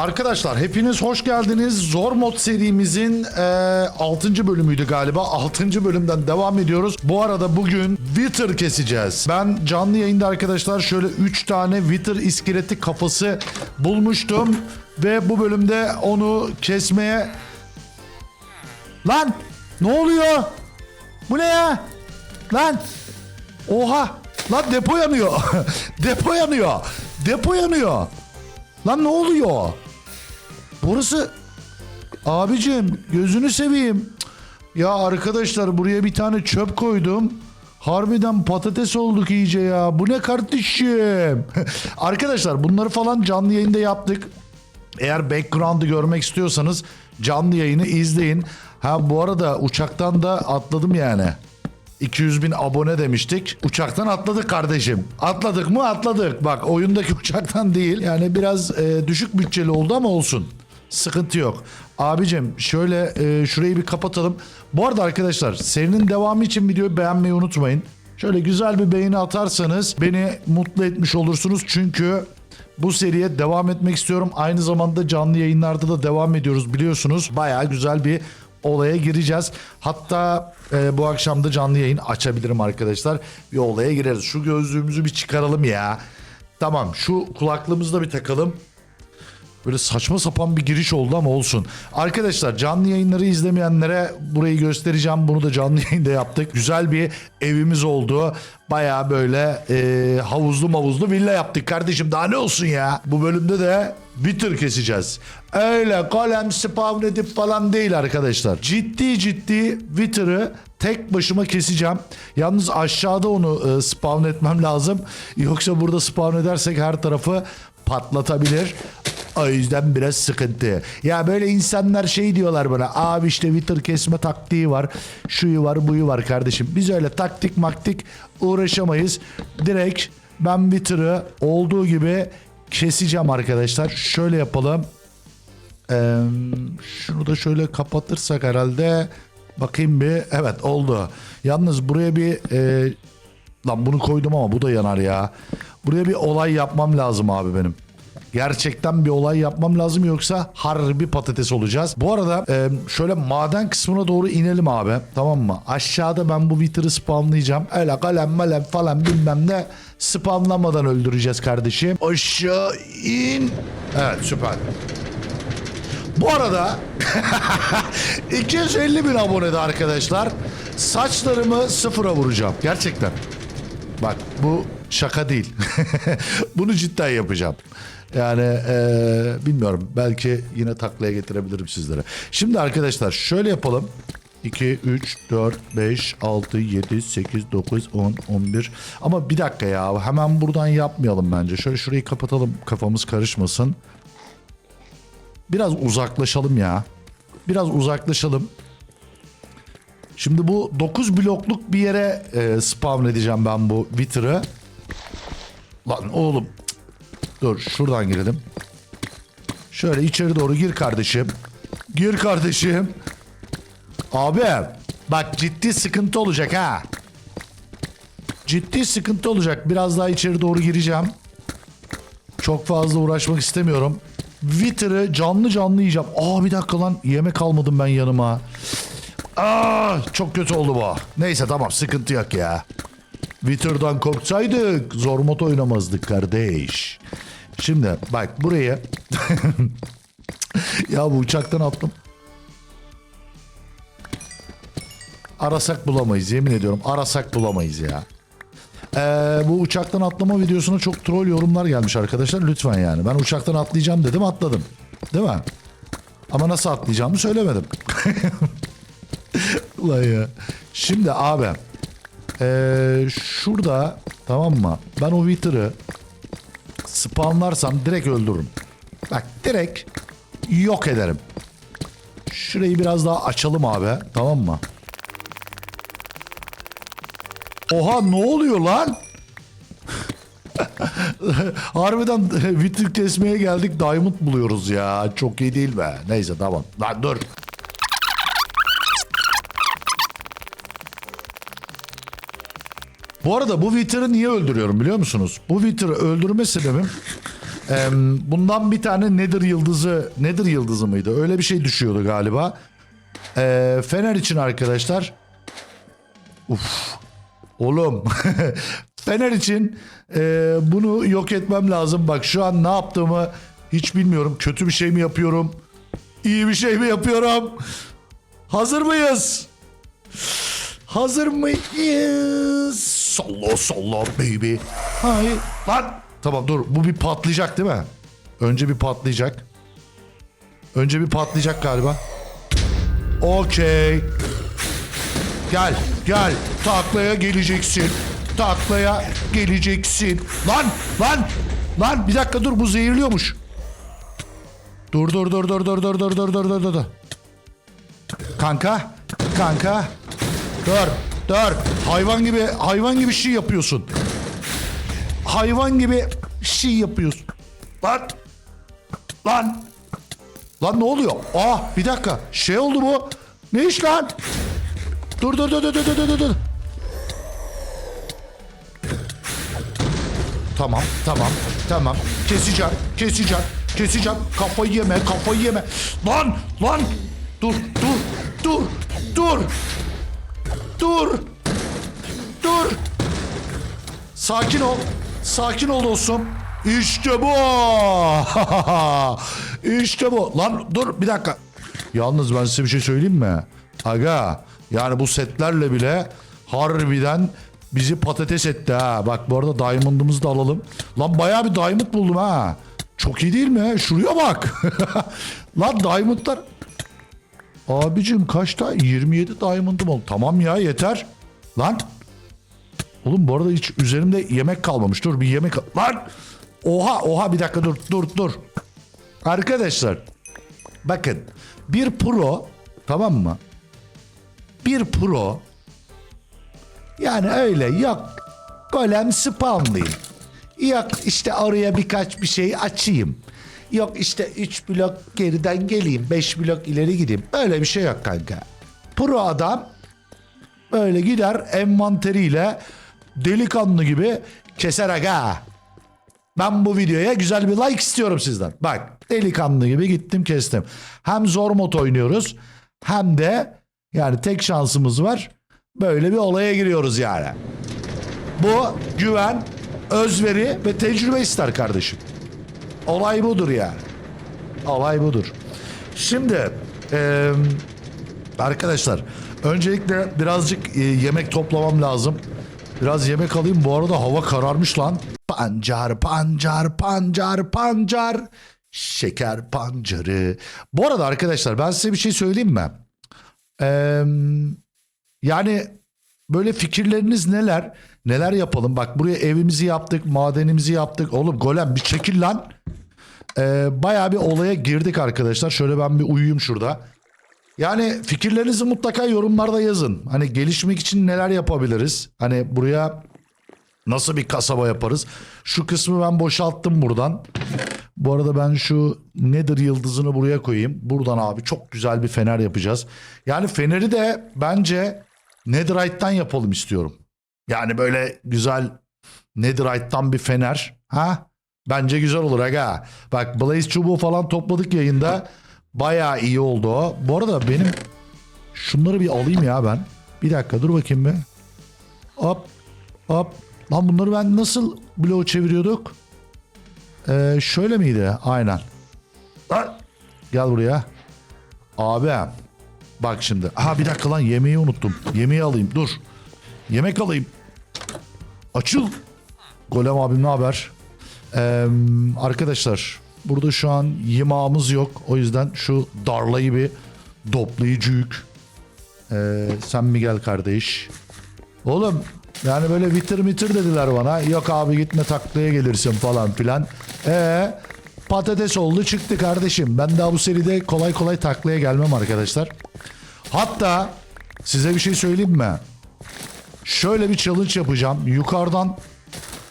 Arkadaşlar hepiniz hoş geldiniz. Zor mod serimizin e, 6. bölümüydü galiba. 6. bölümden devam ediyoruz. Bu arada bugün Wither keseceğiz. Ben canlı yayında arkadaşlar şöyle 3 tane Wither iskeleti kafası bulmuştum. Ve bu bölümde onu kesmeye... Lan! Ne oluyor? Bu ne ya? Lan! Oha! Lan depo yanıyor. depo yanıyor. Depo yanıyor. Lan ne oluyor? Burası... Abicim gözünü seveyim. Ya arkadaşlar buraya bir tane çöp koydum. Harbiden patates olduk iyice ya. Bu ne kardeşim? arkadaşlar bunları falan canlı yayında yaptık. Eğer background'ı görmek istiyorsanız canlı yayını izleyin. Ha bu arada uçaktan da atladım yani. 200 bin abone demiştik. Uçaktan atladık kardeşim. Atladık mı atladık. Bak oyundaki uçaktan değil. Yani biraz e, düşük bütçeli oldu ama olsun. Sıkıntı yok. Abicim şöyle e, şurayı bir kapatalım. Bu arada arkadaşlar serinin devamı için videoyu beğenmeyi unutmayın. Şöyle güzel bir beğeni atarsanız beni mutlu etmiş olursunuz. Çünkü bu seriye devam etmek istiyorum. Aynı zamanda canlı yayınlarda da devam ediyoruz biliyorsunuz. Baya güzel bir olaya gireceğiz. Hatta e, bu akşam da canlı yayın açabilirim arkadaşlar. Bir olaya gireriz. Şu gözlüğümüzü bir çıkaralım ya. Tamam şu kulaklığımızı da bir takalım. Böyle saçma sapan bir giriş oldu ama olsun. Arkadaşlar canlı yayınları izlemeyenlere burayı göstereceğim. Bunu da canlı yayında yaptık. Güzel bir evimiz oldu. Baya böyle e, havuzlu mavuzlu villa yaptık kardeşim. Daha ne olsun ya? Bu bölümde de Wither keseceğiz. Öyle kalem spawn edip falan değil arkadaşlar. Ciddi ciddi Wither'ı tek başıma keseceğim. Yalnız aşağıda onu e, spawn etmem lazım. Yoksa burada spawn edersek her tarafı patlatabilir. O yüzden biraz sıkıntı. Ya böyle insanlar şey diyorlar bana. Abi işte Twitter kesme taktiği var. Şuyu var buyu var kardeşim. Biz öyle taktik maktik uğraşamayız. Direkt ben Twitter'ı olduğu gibi keseceğim arkadaşlar. Şöyle yapalım. Ee, şunu da şöyle kapatırsak herhalde bakayım bir evet oldu. Yalnız buraya bir e, lan bunu koydum ama bu da yanar ya. Buraya bir olay yapmam lazım abi benim. Gerçekten bir olay yapmam lazım yoksa harbi patates olacağız. Bu arada e, şöyle maden kısmına doğru inelim abi. Tamam mı? Aşağıda ben bu Wither'ı spamlayacağım. Öyle kalem malem falan bilmem ne spamlamadan öldüreceğiz kardeşim. Aşağı in. Evet süper. Bu arada 250 bin abonede arkadaşlar saçlarımı sıfıra vuracağım. Gerçekten. Bak bu şaka değil. Bunu cidden yapacağım. Yani eee, bilmiyorum belki yine taklaya getirebilirim sizlere. Şimdi arkadaşlar şöyle yapalım. 2, 3, 4, 5, 6, 7, 8, 9, 10, 11. Ama bir dakika ya hemen buradan yapmayalım bence. Şöyle şurayı kapatalım kafamız karışmasın. Biraz uzaklaşalım ya. Biraz uzaklaşalım. Şimdi bu 9 blokluk bir yere e, spawn edeceğim ben bu Wither'ı. Lan oğlum. Dur şuradan girelim. Şöyle içeri doğru gir kardeşim. Gir kardeşim. Abi bak ciddi sıkıntı olacak ha. Ciddi sıkıntı olacak. Biraz daha içeri doğru gireceğim. Çok fazla uğraşmak istemiyorum. Wither'ı canlı canlı yiyeceğim. Aa bir dakika lan yemek almadım ben yanıma. Aa çok kötü oldu bu. Neyse tamam sıkıntı yok ya. Wither'dan korksaydık zor mod oynamazdık kardeş. Şimdi bak buraya ya bu uçaktan attım. Arasak bulamayız yemin ediyorum. Arasak bulamayız ya. Ee, bu uçaktan atlama videosuna çok troll yorumlar gelmiş arkadaşlar. Lütfen yani. Ben uçaktan atlayacağım dedim atladım. Değil mi? Ama nasıl atlayacağımı söylemedim. Ulan ya. Şimdi abi. Ee, şurada tamam mı? Ben o Wither'ı spawnlarsam direkt öldürürüm. Bak direkt yok ederim. Şurayı biraz daha açalım abi. Tamam mı? Oha ne oluyor lan? Harbiden Wither kesmeye geldik Diamond buluyoruz ya. Çok iyi değil be. Neyse tamam. Lan dur. Bu arada bu Wither'ı niye öldürüyorum biliyor musunuz? Bu Wither'ı öldürme sebebim Em, bundan bir tane Nether yıldızı, Nether yıldızı mıydı? Öyle bir şey düşüyordu galiba. Ee, Fener için arkadaşlar. Uf. Oğlum. Fener için e, bunu yok etmem lazım. Bak şu an ne yaptığımı hiç bilmiyorum. Kötü bir şey mi yapıyorum? İyi bir şey mi yapıyorum? Hazır mıyız? Hazır mıyız? Salla salla baby. Hayır. Lan. Tamam dur bu bir patlayacak değil mi? Önce bir patlayacak. Önce bir patlayacak galiba. Okey. Gel gel taklaya geleceksin. Taklaya geleceksin. Lan lan lan bir dakika dur bu zehirliyormuş. Dur dur dur dur dur dur dur dur dur dur dur. Kanka kanka dur dur hayvan gibi hayvan gibi şey yapıyorsun. Hayvan gibi şey yapıyorsun. Lan lan lan ne oluyor? Aa bir dakika şey oldu bu. Ne iş lan? Dur dur dur dur dur dur dur dur. Tamam tamam tamam. Keseceğim keseceğim keseceğim. Kafayı yeme kafayı yeme. Lan lan. Dur dur dur dur. Dur. Dur. Sakin ol. Sakin ol dostum. İşte bu. işte bu. Lan dur bir dakika. Yalnız ben size bir şey söyleyeyim mi? Aga yani bu setlerle bile harbiden bizi patates etti ha. Bak bu arada diamond'ımızı da alalım. Lan bayağı bir diamond buldum ha. Çok iyi değil mi? Şuraya bak. Lan diamondlar. Abicim kaçta? 27 diamond'ım oldu. Tamam ya yeter. Lan Oğlum bu arada hiç üzerimde yemek kalmamış. Dur bir yemek... Lan! Oha oha bir dakika dur dur dur. Arkadaşlar bakın bir pro tamam mı? Bir pro yani öyle yok golem spamlayayım. Yok işte oraya birkaç bir şey açayım. Yok işte 3 blok geriden geleyim 5 blok ileri gideyim. Öyle bir şey yok kanka. Pro adam Böyle gider envanteriyle delikanlı gibi keser aga. Ben bu videoya güzel bir like istiyorum sizden. Bak delikanlı gibi gittim kestim. Hem zor mod oynuyoruz hem de yani tek şansımız var. Böyle bir olaya giriyoruz yani. Bu güven, özveri ve tecrübe ister kardeşim. Olay budur yani. Olay budur. Şimdi eee Arkadaşlar öncelikle birazcık e, yemek toplamam lazım. Biraz yemek alayım. Bu arada hava kararmış lan. Pancar, pancar, pancar, pancar. Şeker pancarı. Bu arada arkadaşlar ben size bir şey söyleyeyim mi? Ee, yani böyle fikirleriniz neler? Neler yapalım? Bak buraya evimizi yaptık, madenimizi yaptık. Oğlum golem bir çekil lan. Ee, bayağı bir olaya girdik arkadaşlar. Şöyle ben bir uyuyayım şurada. Yani fikirlerinizi mutlaka yorumlarda yazın. Hani gelişmek için neler yapabiliriz? Hani buraya nasıl bir kasaba yaparız? Şu kısmı ben boşalttım buradan. Bu arada ben şu Nether yıldızını buraya koyayım. Buradan abi çok güzel bir fener yapacağız. Yani feneri de bence Netherite'den yapalım istiyorum. Yani böyle güzel Netherite'dan bir fener. Ha? Bence güzel olur aga. Bak Blaze çubuğu falan topladık yayında. Bayağı iyi oldu o. Bu arada benim şunları bir alayım ya ben. Bir dakika dur bakayım bir. Hop hop. Lan bunları ben nasıl bloğu çeviriyorduk? Ee, şöyle miydi? Aynen. Gel buraya. Abi. Bak şimdi. Ha bir dakika lan yemeği unuttum. Yemeği alayım dur. Yemek alayım. Açıl. Golem abim ne haber? Ee, arkadaşlar burada şu an yemağımız yok. O yüzden şu darlayı bir toplayıcı yük. Ee, sen mi gel kardeş? Oğlum yani böyle vitir mitir dediler bana. Yok abi gitme taklaya gelirsin falan filan. Ee patates oldu çıktı kardeşim. Ben daha bu seride kolay kolay taklaya gelmem arkadaşlar. Hatta size bir şey söyleyeyim mi? Şöyle bir challenge yapacağım. Yukarıdan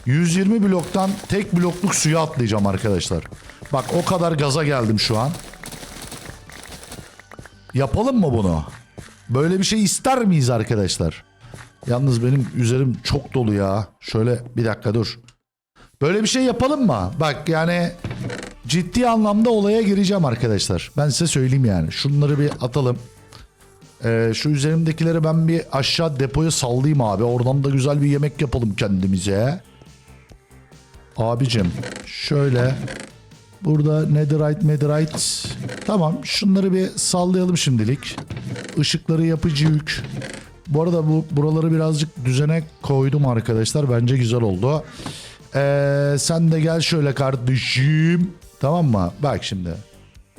120 bloktan tek blokluk suya atlayacağım arkadaşlar. Bak o kadar gaza geldim şu an. Yapalım mı bunu? Böyle bir şey ister miyiz arkadaşlar? Yalnız benim üzerim çok dolu ya. Şöyle bir dakika dur. Böyle bir şey yapalım mı? Bak yani ciddi anlamda olaya gireceğim arkadaşlar. Ben size söyleyeyim yani. Şunları bir atalım. Ee, şu üzerimdekileri ben bir aşağı depoya sallayayım abi. Oradan da güzel bir yemek yapalım kendimize. Abicim şöyle burada netherite netherite tamam şunları bir sallayalım şimdilik. Işıkları yapıcı yük. Bu arada bu buraları birazcık düzene koydum arkadaşlar. Bence güzel oldu. Ee, sen de gel şöyle kardeşim. Tamam mı? Bak şimdi.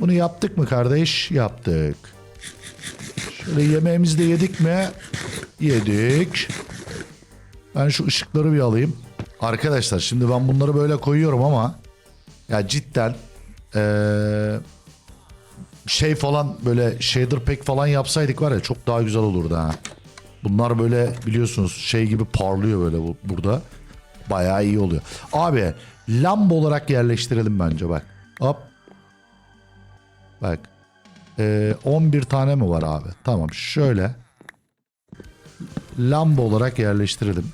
Bunu yaptık mı kardeş? Yaptık. Şöyle yemeğimizi de yedik mi? Yedik. Ben şu ışıkları bir alayım. Arkadaşlar şimdi ben bunları böyle koyuyorum ama ya cidden eee, şey falan böyle shader pack falan yapsaydık var ya çok daha güzel olurdu ha. Bunlar böyle biliyorsunuz şey gibi parlıyor böyle bu, burada. Bayağı iyi oluyor. Abi lamba olarak yerleştirelim bence bak. Hop. Bak. Ee, 11 tane mi var abi? Tamam şöyle. Lamba olarak yerleştirelim.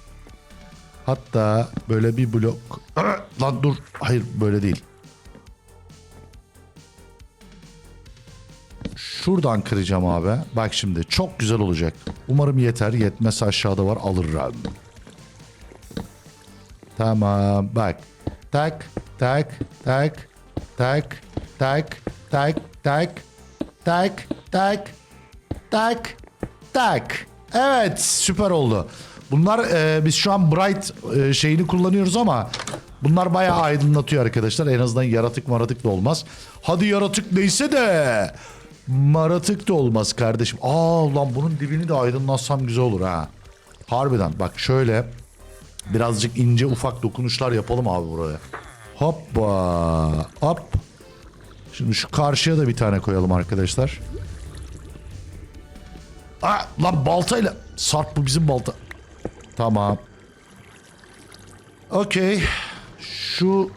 Hatta böyle bir blok. Lan dur. Hayır böyle değil. Şuradan kıracağım abi. Bak şimdi çok güzel olacak. Umarım yeter. Yetmez aşağıda var alırım. Tamam bak. Tak tak tak tak tak tak tak tak tak tak tak. Evet süper oldu. Bunlar e, biz şu an bright e, şeyini kullanıyoruz ama bunlar bayağı aydınlatıyor arkadaşlar. En azından yaratık maratık da olmaz. Hadi yaratık neyse de maratık da olmaz kardeşim. Aa lan bunun dibini de aydınlatsam güzel olur ha. Harbiden bak şöyle birazcık ince ufak dokunuşlar yapalım abi buraya. Hoppa hop. Şimdi şu karşıya da bir tane koyalım arkadaşlar. Aa, lan baltayla. Sarp bu bizim balta. Tamam. Okey. Şu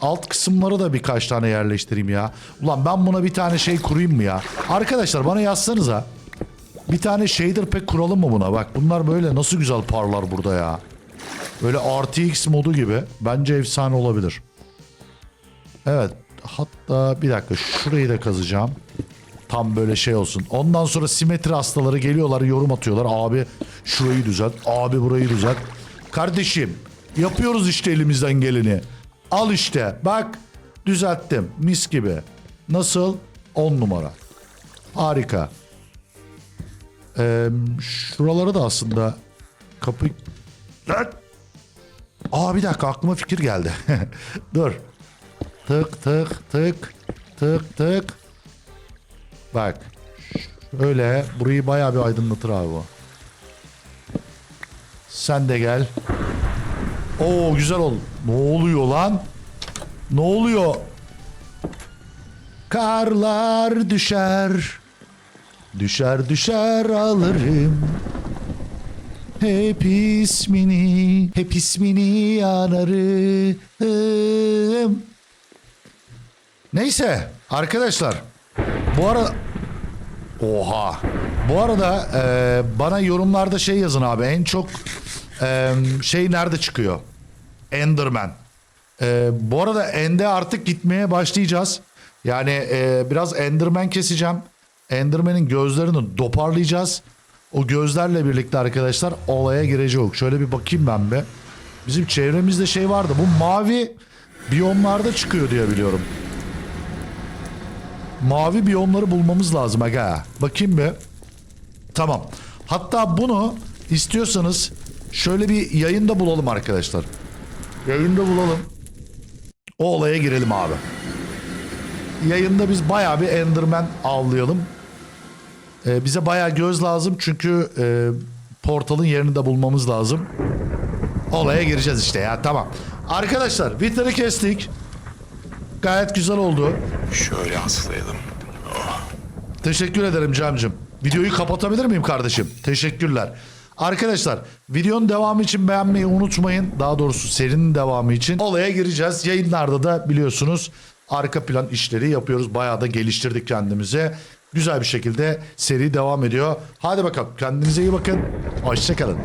alt kısımları da birkaç tane yerleştireyim ya. Ulan ben buna bir tane şey kurayım mı ya? Arkadaşlar bana yazsanıza. Bir tane shader pack kuralım mı buna? Bak bunlar böyle nasıl güzel parlar burada ya. Böyle RTX modu gibi. Bence efsane olabilir. Evet. Hatta bir dakika şurayı da kazacağım. Tam böyle şey olsun. Ondan sonra simetri hastaları geliyorlar yorum atıyorlar. Abi şurayı düzelt. Abi burayı düzelt. Kardeşim yapıyoruz işte elimizden geleni. Al işte bak düzelttim mis gibi. Nasıl? 10 numara. Harika. Ee, şuraları da aslında kapı... Lan! Aa bir dakika aklıma fikir geldi. Dur. Tık tık tık tık tık. Bak. Şöyle burayı bayağı bir aydınlatır abi bu. Sen de gel. Oo güzel ol. Ne oluyor lan? Ne oluyor? Karlar düşer. Düşer düşer alırım. Hep ismini, hep ismini anarım. Neyse arkadaşlar. Bu arada... Oha. Bu arada e, bana yorumlarda şey yazın abi. En çok e, şey nerede çıkıyor? Enderman. E, bu arada End'e artık gitmeye başlayacağız. Yani e, biraz Enderman keseceğim. Enderman'in gözlerini doparlayacağız. O gözlerle birlikte arkadaşlar olaya girecek. Şöyle bir bakayım ben be. Bizim çevremizde şey vardı. Bu mavi biyomlarda çıkıyor diye biliyorum. Mavi biyomları bulmamız lazım aga. Bakayım bir. Tamam. Hatta bunu istiyorsanız şöyle bir yayında bulalım arkadaşlar. Yayında bulalım. O olaya girelim abi. Yayında biz bayağı bir Enderman avlayalım. Ee, bize bayağı göz lazım çünkü e, portalın yerini de bulmamız lazım. Olaya gireceğiz işte ya tamam. Arkadaşlar Wither'ı kestik. Gayet güzel oldu. Şöyle aslayalım. Teşekkür ederim Camcım. Videoyu kapatabilir miyim kardeşim? Teşekkürler. Arkadaşlar videonun devamı için beğenmeyi unutmayın. Daha doğrusu serinin devamı için. Olaya gireceğiz. Yayınlarda da biliyorsunuz arka plan işleri yapıyoruz. Bayağı da geliştirdik kendimizi. Güzel bir şekilde seri devam ediyor. Hadi bakalım kendinize iyi bakın. Hoşçakalın.